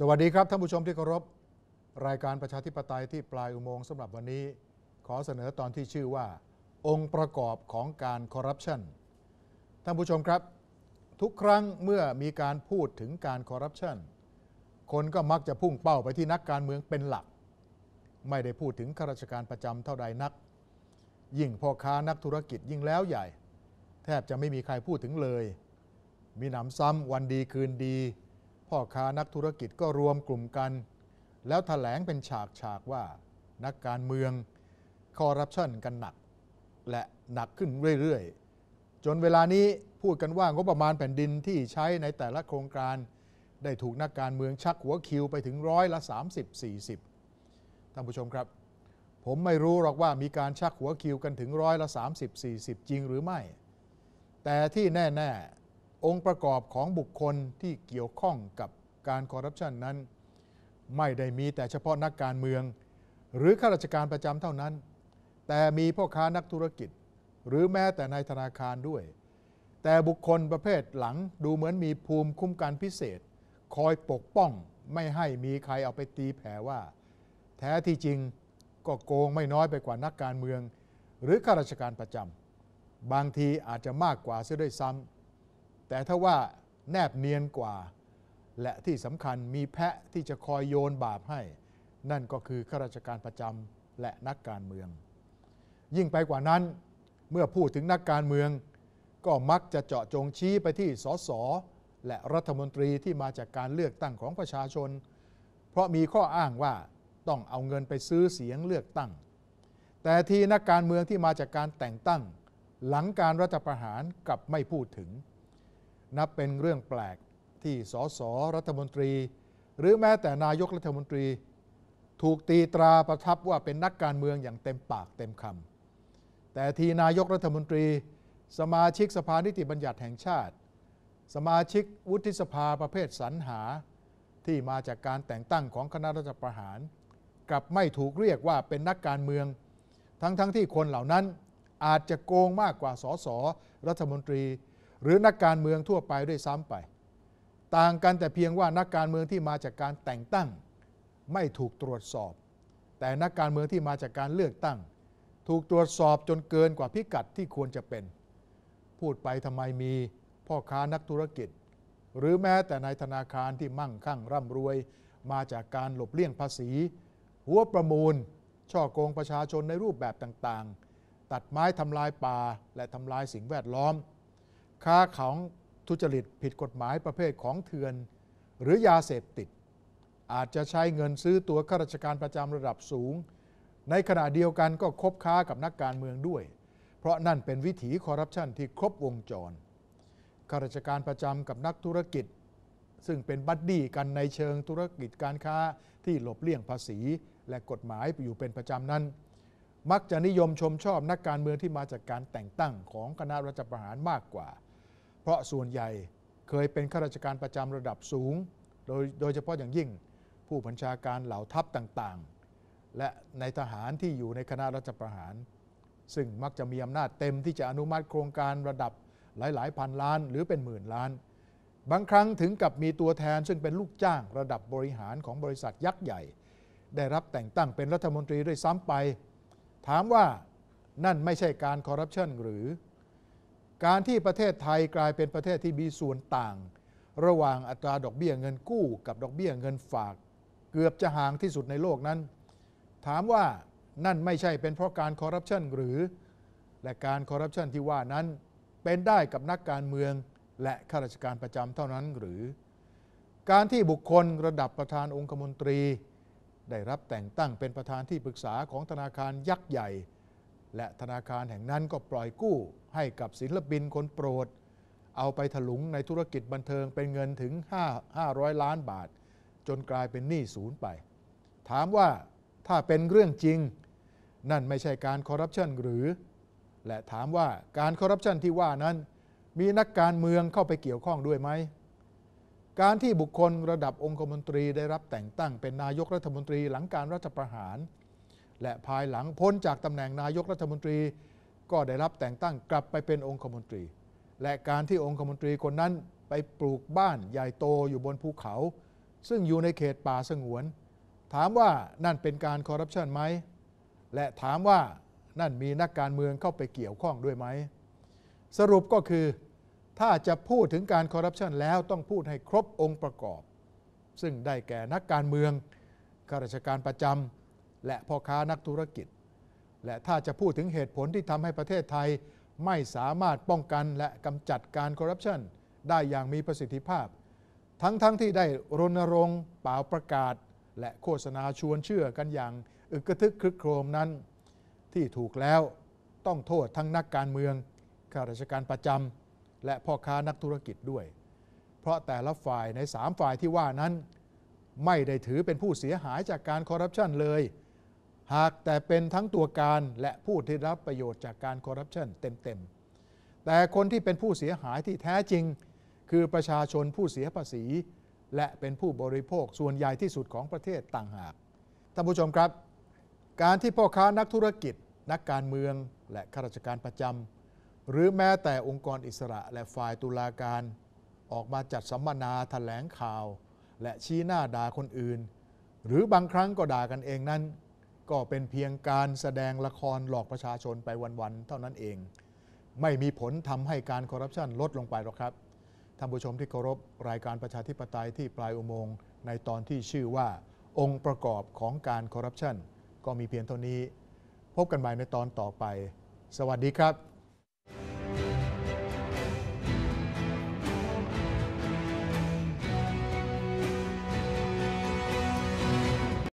สวัสดีครับท่านผู้ชมที่เคารพรายการประชาธิปไตยที่ปลายอุโมงค์สำหรับวันนี้ ขอเสนอตอนที่ชื่อว่า องค์ประกอบของการคอร์รัปชันท่านผู้ชมครับ ทุกครั้งเมื่อมีการพูดถึงการคอร์รัปชันคนก็มักจะพุ่งเป้าไปที่นักการเมืองเป็นหลัก ไม่ได้พูดถึงข้าราชการประจำเท่าใดนัก ยิ่งพ่อค้านักธุรกิจยิ่งแล้วใหญ่ แทบจะไม่มีใครพูดถึงเลย มีหนำซ้ำวันดีคืนดี พ่อค้านักธุรกิจก็รวมกลุ่มกัน แล้วถแถลงเป็นฉากฉากว่า นักการเมืองคอร์รัปชันกันหนัก และหนักขึ้นเรื่อยๆ จนเวลานี้พูดกันว่างบประมาณแผ่นดินที่ใช้ในแต่ละโครงการ ได้ถูกนักการเมืองชักหัวคิวไปถึงร้อยละ 30-40 ท่านผู้ชมครับ ผมไม่รู้หรอกว่ามีการชักหัวคิวกันถึงร้อยละ 30-40 จริงหรือไม่ แต่ที่แน่ ๆ องค์ประกอบของบุคคลที่เกี่ยวข้องกับการคอร์รัปชันนั้น ไม่ได้มีแต่เฉพาะนักการเมือง หรือข้าราชการประจำเท่านั้น แต่มีพ่อค้านักธุรกิจ หรือแม้แต่ในธนาคารด้วย แต่บุคคลประเภทหลังดูเหมือนมีภูมิคุ้มกันพิเศษ คอยปกป้องไม่ให้มีใครเอาไปตีแผ่ว่า แท้ที่จริงก็โกงไม่น้อยไปกว่านักการเมือง หรือข้าราชการประจำบางทีอาจจะมากกว่าเสียด้วยซ้ำ แต่ถ้าว่าแนบเนียนกว่า และที่สำคัญมีแพะที่จะคอยโยนบาปให้ นั่นก็คือข้าราชการประจำและนักการเมือง ยิ่งไปกว่านั้นเมื่อพูดถึงนักการเมือง ก็มักจะเจาะจงชี้ไปที่สสและรัฐมนตรีที่มาจากการเลือกตั้งของประชาชน เพราะมีข้ออ้างว่าต้องเอาเงินไปซื้อเสียงเลือกตั้ง แต่ที่นักการเมืองที่มาจากการแต่งตั้ง หลังการรัฐประหารกลับไม่พูดถึง นับเป็นเรื่องแปลกที่สสรัฐมนตรี หรือแม้แต่นายกรัฐมนตรี ถูกตีตราประทับว่าเป็นนักการเมืองอย่างเต็มปากเต็มคำแต่ทีนายกรัฐมนตรี สมาชิกสภานิติบัญญัติแห่งชาติ สมาชิกวุฒิสภาประเภทสรรหา ที่มาจากการแต่งตั้งของคณะรัฐประหาร กลับไม่ถูกเรียกว่าเป็นนักการเมือง ทั้งๆทที่คนเหล่านั้นอาจจะโกงมากกว่าสสรัฐมนตรี หรือนักการเมืองทั่วไปด้วยซ้ำไป ต่างกันแต่เพียงว่านักการเมืองที่มาจากการแต่งตั้ง ไม่ถูกตรวจสอบ แต่นักการเมืองที่มาจากการเลือกตั้ง ถูกตรวจสอบจนเกินกว่าพิกัดที่ควรจะเป็น พูดไปทำไมมีพ่อค้านักธุรกิจ หรือแม้แต่ในธนาคารที่มั่งคั่งร่ำรวย มาจากการหลบเลี่ยงภาษี หัวประมูล ช่อโกงประชาชนในรูปแบบต่างๆ ตัดไม้ทำลายป่าและทำลายสิ่งแวดล้อม ค้าของทุจริตผิดกฎหมายประเภทของเถื่อน หรือยาเสพติด อาจจะใช้เงินซื้อตัวข้าราชการประจำระดับสูง ในขณะเดียวกันก็คบค้ากับนักการเมืองด้วย เพราะนั่นเป็นวิถีคอร์รัปชันที่ครบวงจรข้าราชการประจำกับนักธุรกิจ ซึ่งเป็นบัดดี้กันในเชิงธุรกิจการค้าที่หลบเลี่ยงภาษี และกฎหมายอยู่เป็นประจำนั้น มักจะนิยมชมชอบนักการเมืองที่มาจากการแต่งตั้งของคณะรัฐประหารมากกว่า เพราะส่วนใหญ่เคยเป็นข้าราชการประจำระดับสูง โดยโดยเฉพาะอย่างยิ่งผู้บัญชาการเหล่าทัพต่างๆ และในทหารที่อยู่ในคณะรัฐประหาร ซึ่งมักจะมีอำนาจเต็มที่จะอนุมัติโครงการระดับหลายๆ พันล้านหรือเป็นหมื่นล้าน บางครั้งถึงกับมีตัวแทนซึ่งเป็นลูกจ้างระดับบริหารของบริษัทยักษ์ใหญ่ ได้รับแต่งตั้งเป็นรัฐมนตรีด้วยซ้ำไป ถามว่านั่นไม่ใช่การคอร์รัปชันหรือ การที่ประเทศไทยกลายเป็นประเทศที่มีส่วนต่าง ระหว่างอัตราดอกเบี้ยเงินกู้ กับดอกเบี้ยเงินฝาก เกือบจะห่างที่สุดในโลกนั้น ถามว่านั่นไม่ใช่เป็นเพราะการคอร์รัปชันหรือ และการคอร์รัปชันที่ว่านั้นเป็นได้กับนักการเมืองและข้าราชการประจำเท่านั้นหรือ การที่บุคคลระดับประธานองคมนตรี ได้รับแต่งตั้งเป็นประธานที่ปรึกษาของธนาคารยักษ์ใหญ่ และธนาคารแห่งนั้นก็ปล่อยกู้ ให้กับศิลปินคนโปรด เอาไปถลุงในธุรกิจบันเทิงเป็นเงินถึง 5 500 ล้านบาท จนกลายเป็นหนี้ศูนย์ไป ถามว่าถ้าเป็นเรื่องจริง นั่นไม่ใช่การคอร์รัปชันหรือ และถามว่าการคอร์รัปชันที่ว่านั้นมีนักการเมืองเข้าไปเกี่ยวข้องด้วยไหม การที่บุคคลระดับองคมนตรีได้รับแต่งตั้งเป็นนายกรัฐมนตรีหลังการรัฐประหาร และภายหลังพ้นจากตำแหน่งนายกรัฐมนตรี ก็ได้รับแต่งตั้งกลับไปเป็นองคมนตรี และการที่องคมนตรีคนนั้นไปปลูกบ้านใหญ่โตอยู่บนภูเขา ซึ่งอยู่ในเขตป่าสงวน ถามว่านั่นเป็นการคอร์รัปชันไหม และถามว่านั่นมีนักการเมืองเข้าไปเกี่ยวข้องด้วยไหม สรุปก็คือถ้าจะพูดถึงการคอร์รัปชันแล้วต้องพูดให้ครบองค์ประกอบ ซึ่งได้แก่นักการเมืองข้าราชการประจำและพ่อค้านักธุรกิจ และถ้าจะพูดถึงเหตุผลที่ทำให้ประเทศไทย ไม่สามารถป้องกันและกำจัดการคอร์รัปชันได้อย่างมีประสิทธิภาพ ทั้งๆทที่ได้รณรงค์เป่าประกาศ และโฆษณาชวนเชื่อกันอย่าง อึกกระทึกครึกโครมนั้น ที่ถูกแล้วต้องโทษทั้งนักการเมืองข้าราชการประจำและพ่อค้านักธุรกิจด้วย เพราะแต่ละฝ่ายในสามฝ่ายที่ว่านั้น ไม่ได้ถือเป็นผู้เสียหายจากการคอร์รัปชันเลย หากแต่เป็นทั้งตัวการและผู้ที่รับประโยชน์จากการคอร์รัปชันเต็มๆ แต่คนที่เป็นผู้เสียหายที่แท้จริง คือประชาชนผู้เสียภาษี และเป็นผู้บริโภคส่วนใหญ่ที่สุดของประเทศต่างหาก ท่านผู้ชมครับ การที่พ่อค้านักธุรกิจ นักการเมือง และข้าราชการประจำหรือแม้แต่องค์กรอิสระและฝ่ายตุลาการ ออกมาจัดสัมมนาแถลงข่าว และชี้หน้าด่าคนอื่น หรือบางครั้งก็ด่ากันเองนั้น ก็เป็นเพียงการแสดงละครหลอกประชาชนไปวัน ๆ เท่านั้นเอง ไม่มีผลทำให้การคอร์รัปชันลดลงไปหรอกครับท่านผู้ชมที่เคารพรายการประชาธิปไตยที่ปลายอุโมงค์ในตอนที่ชื่อว่า องค์ประกอบของการคอร์รัปชันก็มีเพียงเท่านี้ พบกันใหม่ในตอนต่อไป สวัสดีครับ